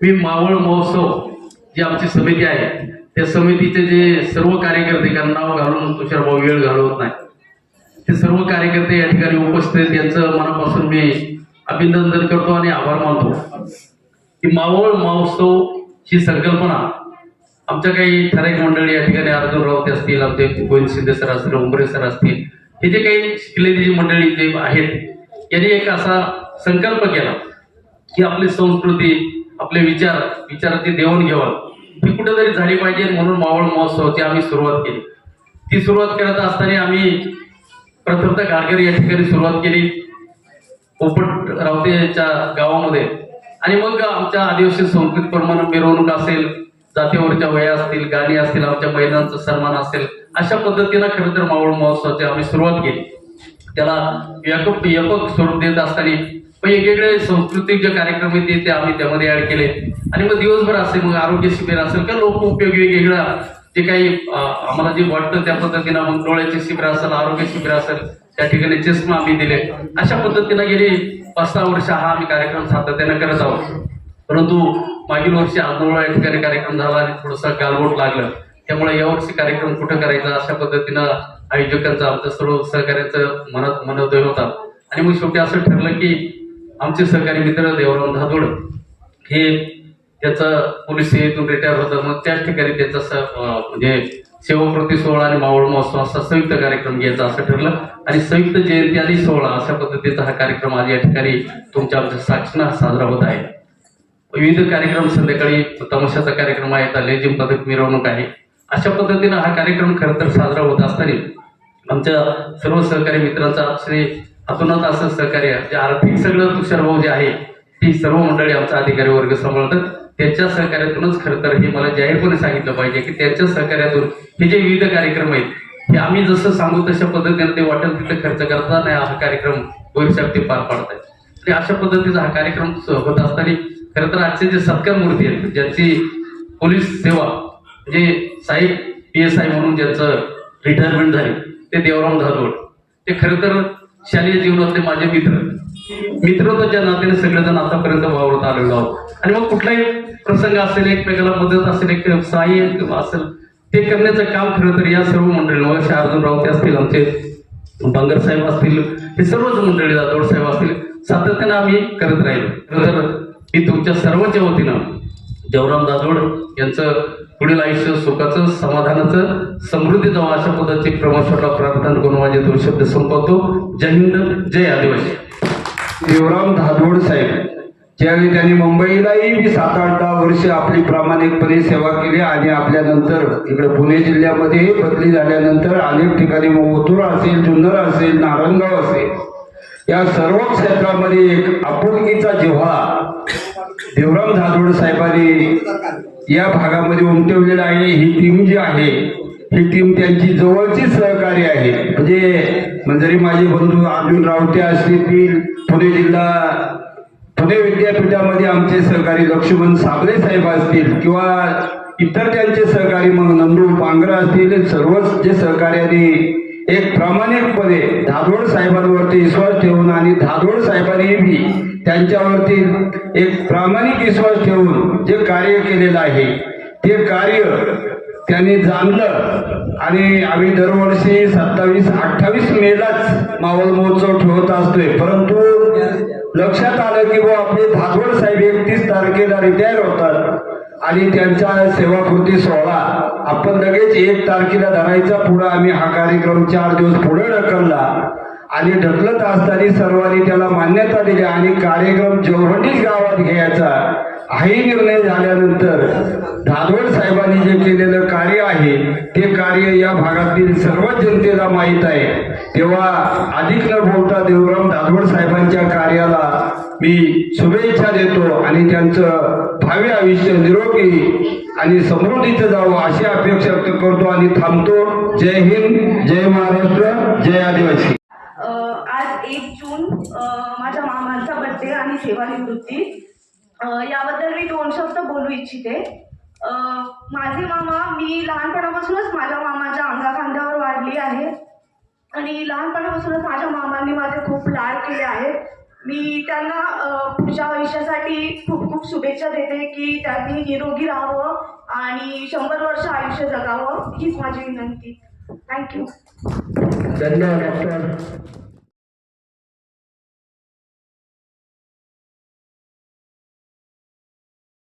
मी मावळ महोत्सव जी आमची समिती आहे त्या समितीचे जे सर्व कार्यकर्ते कारण नाव घालून तुषार भाऊ वेळ घालवत नाही ते सर्व कार्यकर्ते या ठिकाणी उपस्थित यांचं मनापासून मी अभिनंदन करतो आणि आभार मानतो. की मावळ महोत्सव ही संकल्पना आमच्या काही ठराविक मंडळी या ठिकाणी अर्जुन राऊत असतील आमचे गोविंद शिंदे सर असतील उमरे सर असतील हे जे काही शिकलेली जी मंडळी जे आहेत यांनी एक असा संकल्प केला की आपली संस्कृती आपले विचार विचाराची देवाणघेवाण ही कुठेतरी झाली पाहिजे म्हणून मावळ महोत्सवाची आम्ही सुरुवात केली. ती सुरुवात करत असताना आम्ही प्रथमतः गारगर या ठिकाणी सुरुवात केली. पोपट रावतेच्या गावामध्ये. आणि मग आमच्या आदिवासी संस्कृत प्रमाण मिरवणूक असेल जातीवरच्या वया असतील गाणी असतील आमच्या महिलांचा सन्मान असेल अशा पद्धतीनं खरं तर मावळ महोत्सवाची आम्ही सुरुवात केली. त्याला व्यापक व्यापक स्वरूप देत असताना वेगवेगळे सांस्कृतिक जे कार्यक्रम आहेत ते आम्ही त्यामध्ये ऍड केले. आणि मग दिवसभर असेल मग आरोग्य शिबिर असेल किंवा लोक उपयोगी वेगवेगळ्या जे काही आम्हाला जे वाटतं त्या पद्धतीनं मग डोळ्याचे शिबिर असेल आरोग्य शिबिर असेल त्या ठिकाणी चष्मा आम्ही दिले. अशा पद्धतीनं गेली पाच सहा वर्ष हा आम्ही कार्यक्रम सातत्यानं करत आहोत. परंतु मागील वर्षी आंदोलन या ठिकाणी कार्यक्रम झाला आणि थोडंसं गालबोट लागलं. त्यामुळे यावर्षी कार्यक्रम कुठं करायचा अशा पद्धतीनं आयोजकांचा आमचं सर्व सहकार्याचं मनात मनोदय होता. आणि मग शेवटी असं ठरलं की आमचे सहकारी मित्र देवराम धादोड हे त्याचं पोलीस सेवेतून रिटायर होतं. मग त्याच ठिकाणी त्याचा स- म्हणजे सेवाप्रती सोहळा आणि मावळ महोत्सव असा संयुक्त कार्यक्रम घ्यायचा असं ठरलं. आणि संयुक्त जयंती आणि सोहळा अशा पद्धतीचा हा कार्यक्रम आज या ठिकाणी तुमच्या आमच्या साक्षीनं साजरा होत आहे. विविध कार्यक्रम संध्याकाळी तमाशाचा कार्यक्रम आहे आता पदक मिरवणूक आहे. अशा पद्धतीनं हा कार्यक्रम खरं तर साजरा होत असताना आमच्या सर्व सहकारी मित्रांचा श्री हातोनात असं सहकार्य जे आर्थिक सगळं तुषार भाऊ जे आहे ती सर्व मंडळी आमचा अधिकारी वर्ग सांभाळतात. त्यांच्या सहकार्यातूनच खरं तर हे मला जाहीरपणे सांगितलं पाहिजे की त्यांच्या सहकार्यातून हे जे विविध कार्यक्रम आहेत हे आम्ही जसं सांगू तशा पद्धतीने ते वाटेल तिथे खर्च करता नाही हा कार्यक्रम भविष्यात ते पार पाडत आहेत ते अशा पद्धतीचा हा कार्यक्रम होत असताना खरं तर आजचे जे सत्कार मूर्ती आहेत ज्यांची पोलीस सेवा जे साहेब पी एस आय म्हणून ज्यांचं रिटायरमेंट झाले ते देवराम धारोड ते खरं तर शालेय जीवनातले माझे मित्र. मित्रत्वाच्या नात्याने सगळेजण आतापर्यंत वावरत आलेलो आहोत. आणि मग कुठलाही प्रसंग असेल एकमेकाला मदत असेल एक सहाय्य असेल ते करण्याचं काम खरं तर या सर्व मंडळी मग अर्जुन रावते असतील आमचे बांगर साहेब असतील हे सर्वच मंडळी जाधव साहेब असतील सातत्यानं आम्ही करत राहील. खरं तर मी तुमच्या सर्वांच्या वतीनं देवराम दादोड यांचं पुढील आयुष्य सुखाचं समाधानाचं समृद्धी जावं अशा पद्धतीची प्रमोशनला प्रार्थना करून माझे दोन शब्द संपवतो. जय हिंद जय आदिवासी. देवराम धादोड साहेब ज्यावेळी त्यांनी मुंबईलाही मी सात आठ दहा वर्ष आपली प्रामाणिकपणे सेवा केली आणि आपल्यानंतर इकडे पुणे जिल्ह्यामध्ये बदली झाल्यानंतर अनेक ठिकाणी मग असेल जुन्नर असेल नारायणगाव असेल या सर्व क्षेत्रामध्ये एक आपुलकीचा जिव्हा देवराम धादोड साहेबांनी या भागामध्ये उमटवलेलं आहे. ही टीम जी आहे ही टीम त्यांची जवळची सहकारी आहे. म्हणजे म्हणजे माझे बंधू अर्जुन रावते असतील पुणे जिल्हा पुणे विद्यापीठामध्ये आमचे सहकारी लक्ष्मण साबरे साहेब असतील किंवा इतर त्यांचे सहकारी मग नंदू पांगरा असतील सर्वच जे सहकार्याने एक प्रामाणिकपणे धादोड साहेबांवरती विश्वास ठेवून आणि धादोड साहेबांनी बी त्यांच्यावरती एक प्रामाणिक विश्वास ठेवून जे कार्य केलेलं आहे ते कार्य त्यांनी जाणलं आणि आम्ही दरवर्षी सत्तावीस अठ्ठावीस मेलाच मावळ महोत्सव ठेवत असतोय. परंतु लक्षात आलं की बुवा आपले धादोड साहेब एकतीस तारखेला रिटायर होतात. आणि त्यांचा सेवाकृती सोहळा. आपण लगेच एक तारखेला धरायचा पुढे आम्ही हा कार्यक्रम चार दिवस पुढे ढकलला. आणि ढकलत असताना सर्वांनी त्याला मान्यता दिली आणि कार्यक्रम जवळीच गावात घ्यायचा. हाही निर्णय झाल्यानंतर धादवड साहेबांनी जे केलेलं कार्य आहे ते कार्य या भागातील सर्वच जनतेला माहीत आहे. तेव्हा अधिक न बोलता देवराम धादवड साहेबांच्या कार्याला मी शुभेच्छा देतो आणि त्यांचं भावी आयुष्य निरोगी आणि समृद्धीचं जावं अशी अपेक्षा व्यक्त करतो आणि थांबतो. जय हिंद जय महाराष्ट्र जय आदिवासी. आज एक जून माझ्या मामांचा बर्थडे आणि सेवानिवृत्ती याबद्दल मी दोन शब्द बोलू इच्छिते. माझे मामा मी लहानपणापासूनच माझ्या मामाच्या अंगाखांद्यावर वाढली आहे. आणि लहानपणापासूनच माझ्या मामांनी माझे खूप लाड केले आहेत. मी त्यांना पुढच्या आयुष्यासाठी खूप खूप शुभेच्छा देते की त्यांनी निरोगी राहावं आणि शंभर वर्ष आयुष्य जगावं हीच माझी विनंती. थँक्यू धन्यवाद डॉक्टर.